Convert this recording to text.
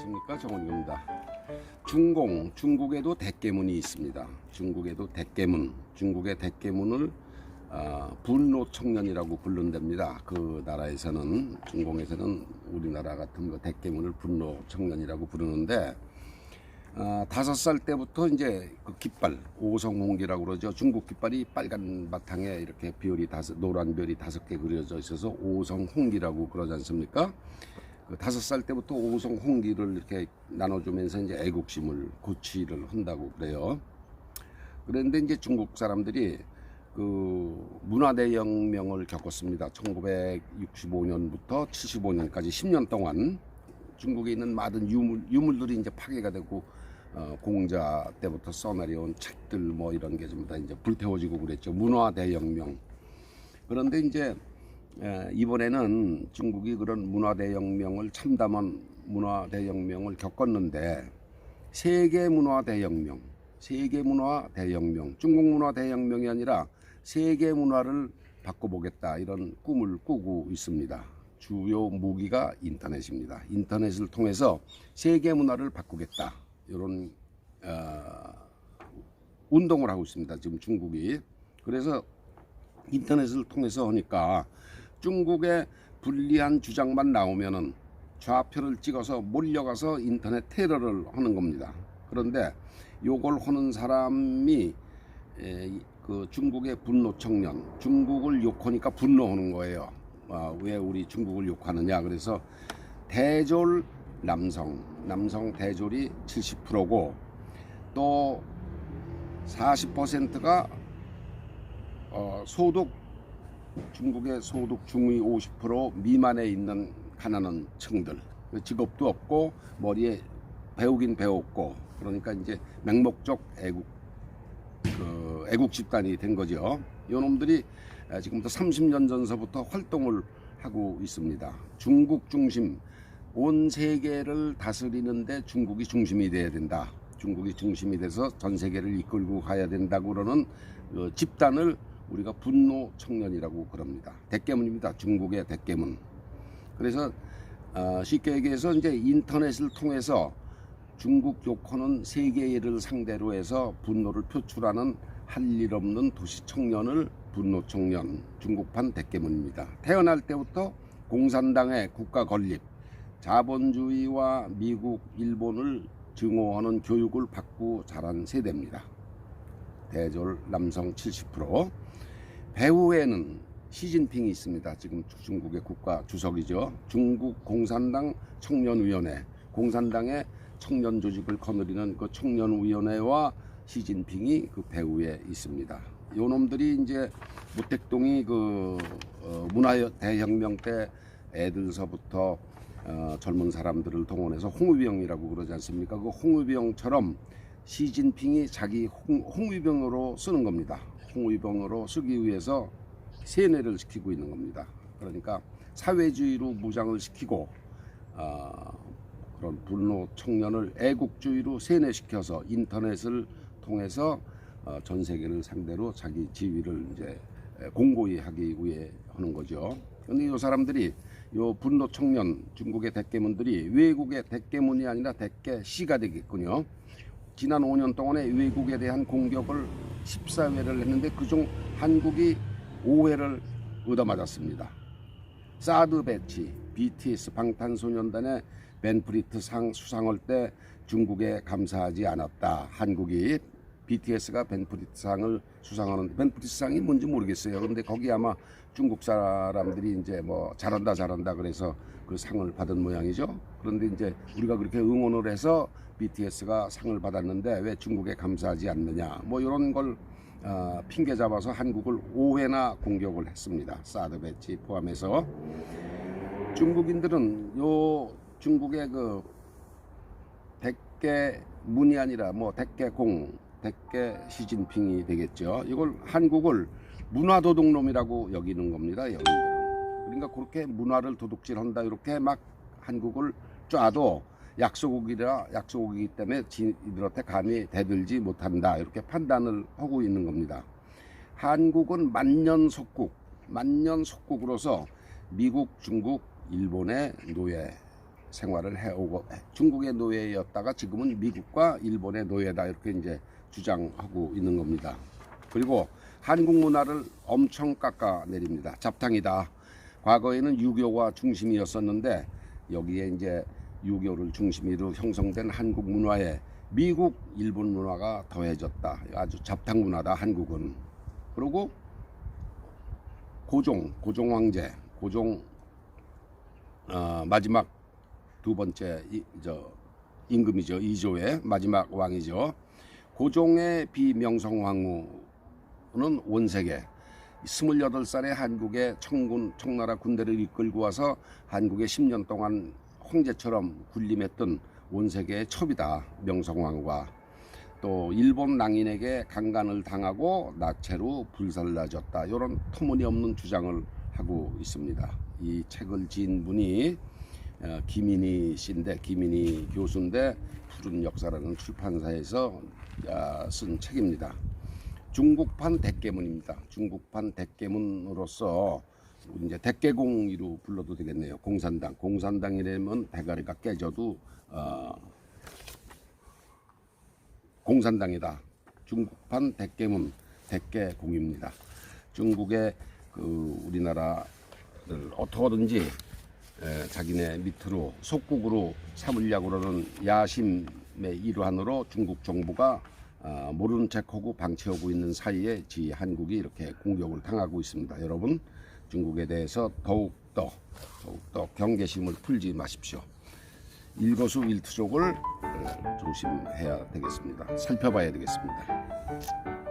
안녕하십니까 정원규입니다. 중공 중국에도 대깨문이 있습니다. 중국에도 대깨문 중국의 대깨문을 아, 분노 청년이라고 부른답니다. 그 나라에서는 중공에서는 우리나라 같은 그 대깨문을 분노 청년이라고 부르는데 아, 다섯 살 때부터 이제 그 깃발 오성홍기라고 그러죠. 중국 깃발이 빨간 바탕에 이렇게 별이 다섯 노란 별이 다섯 개 그려져 있어서 오성홍기라고 그러지 않습니까? 그 다섯 살 때부터 오성 홍기를 이렇게 나눠주면서 이제 애국심을 고취를 한다고 그래요. 그런데 이제 중국 사람들이 그 문화대혁명을 겪었습니다. 1965년부터 75년까지 10년 동안 중국에 있는 많은 유물, 유물들이 이제 파괴가 되고 어, 공자 때부터 써내려온 책들 뭐 이런 게 전부 다 이제 불태워지고 그랬죠. 문화대혁명. 그런데 이제 예, 이번에는 중국이 그런 문화 대혁명을 참담한 문화 대혁명을 겪었는데 세계 문화 대혁명, 세계 문화 대혁명, 중국 문화 대혁명이 아니라 세계 문화를 바꿔보겠다 이런 꿈을 꾸고 있습니다. 주요 무기가 인터넷입니다. 인터넷을 통해서 세계 문화를 바꾸겠다 이런 어, 운동을 하고 있습니다. 지금 중국이 그래서 인터넷을 통해서 하니까 중국의 불리한 주장만 나오면은 좌표를 찍어서 몰려가서 인터넷 테러를 하는 겁니다. 그런데 요걸 하는 사람이 에, 그 중국의 분노 청년, 중국을 욕하니까 분노하는 거예요. 아, 왜 우리 중국을 욕하느냐? 그래서 대졸 남성, 남성 대졸이 70%고 또 40%가 어, 소득 중국의 소득 중위 50% 미만에 있는 가난한 층들 직업도 없고 머리에 배우긴 배웠고 그러니까 이제 맹목적 애국 그 애국 집단이 된 거죠. 이놈들이 지금부터 30년 전서부터 활동을 하고 있습니다. 중국 중심 온 세계를 다스리는데 중국이 중심이 돼야 된다. 중국이 중심이 돼서 전 세계를 이끌고 가야 된다고 그러는 그 집단을 우리가 분노 청년이라고 그럽니다. 대깨문입니다. 중국의 대깨문. 그래서 어, 쉽게 얘기해서 이제 인터넷을 통해서 중국 욕하는 세계를 상대로 해서 분노를 표출하는 할 일 없는 도시 청년을 분노 청년, 중국판 대깨문입니다. 태어날 때부터 공산당의 국가 건립, 자본주의와 미국, 일본을 증오하는 교육을 받고 자란 세대입니다. 대졸 남성 70%. 배후에는 시진핑이 있습니다. 지금 중국의 국가 주석이죠. 중국 공산당 청년위원회, 공산당의 청년 조직을 거느리는 그 청년위원회와 시진핑이 그 배후에 있습니다. 요 놈들이 이제 무택동이 그 어, 문화 대혁명 때 애들서부터 어, 젊은 사람들을 동원해서 홍위병이라고 그러지 않습니까? 그 홍위병처럼 시진핑이 자기 홍, 홍위병으로 쓰는 겁니다. 홍위병으로 쓰기 위해서 세뇌를 시키고 있는 겁니다. 그러니까 사회주의로 무장을 시키고 어, 그런 분노 청년을 애국주의로 세뇌시켜서 인터넷을 통해서 어, 전 세계를 상대로 자기 지위를 이제 공고히 하기 위해 하는 거죠. 근데 이 사람들이 요 분노 청년 중국의 대깨문들이 외국의 대깨문이 아니라 대깨시가 되겠군요. 지난 5년 동안에 외국에 대한 공격을 14회를 했는데 그중 한국이 5회를 얻어맞았습니다. 사드 배치, BTS 방탄소년단의 벤프리트 상 수상할 때 중국에 감사하지 않았다. 한국이 BTS가 벤프리트 상을 수상하는데 벤프리트 상이 뭔지 모르겠어요. 근데 거기 아마 중국 사람들이 이제 뭐 잘한다 잘한다 그래서 그 상을 받은 모양이죠. 그런데 이제 우리가 그렇게 응원을 해서 BTS가 상을 받았는데 왜 중국에 감사하지 않느냐 뭐 이런 걸 어, 핑계 잡아서 한국을 5회나 공격을 했습니다. 사드 배치 포함해서 중국인들은 요 중국의 그 대깨 문이 아니라 뭐 대깨공, 대깨 시진핑이 되겠죠. 이걸 한국을 문화 도둑놈이라고 여기는 겁니다. 여기는. 그러니까 그렇게 문화를 도둑질한다 이렇게 막 한국을 쏴도 약소국이라 약소국이기 때문에 이들한테 감히 대들지 못한다 이렇게 판단을 하고 있는 겁니다. 한국은 만년 속국, 만년 속국으로서 미국, 중국, 일본의 노예 생활을 해오고 중국의 노예였다가 지금은 미국과 일본의 노예다 이렇게 이제 주장하고 있는 겁니다. 그리고 한국 문화를 엄청 깎아내립니다. 잡탕이다. 과거에는 유교가 중심이었었는데 여기에 이제 유교를 중심으로 형성된 한국 문화에 미국, 일본 문화가 더해졌다. 아주 잡탕 문화다 한국은. 그리고 고종, 고종 왕제, 고종 어, 마지막 두 번째 이, 저 임금이죠. 이조의 마지막 왕이죠. 고종의 비명성 황후는 원세계 28살에 한국의 청군 청나라 군대를 이끌고 와서 한국에 10년 동안 황제처럼 군림했던 원세계의 첩이다. 명성황후가 또 일본 낭인에게 강간을 당하고 나체로 불살라졌다. 이런 터무니없는 주장을 하고 있습니다. 이 책을 지은 분이 어, 김인희 씨인데 김인희 교수인데 푸른 역사라는 출판사에서 아, 쓴 책입니다. 중국판 대깨문입니다. 중국판 대깨문으로서 이제 대깨공이로 불러도 되겠네요. 공산당. 공산당이라면 대가리가 깨져도 어, 공산당이다. 중국판 대깨문 대깨공입니다. 중국의 그 우리나라를 어떻게든지 에, 자기네 밑으로 속국으로 삼으려고 그러는 야심의 일환으로 중국 정부가 아, 모르는 척하고 방치하고 있는 사이에 지 한국이 이렇게 공격을 당하고 있습니다. 여러분 중국에 대해서 더욱더 더욱더 경계심을 풀지 마십시오. 일거수일투족을 어, 조심해야 되겠습니다. 살펴봐야 되겠습니다.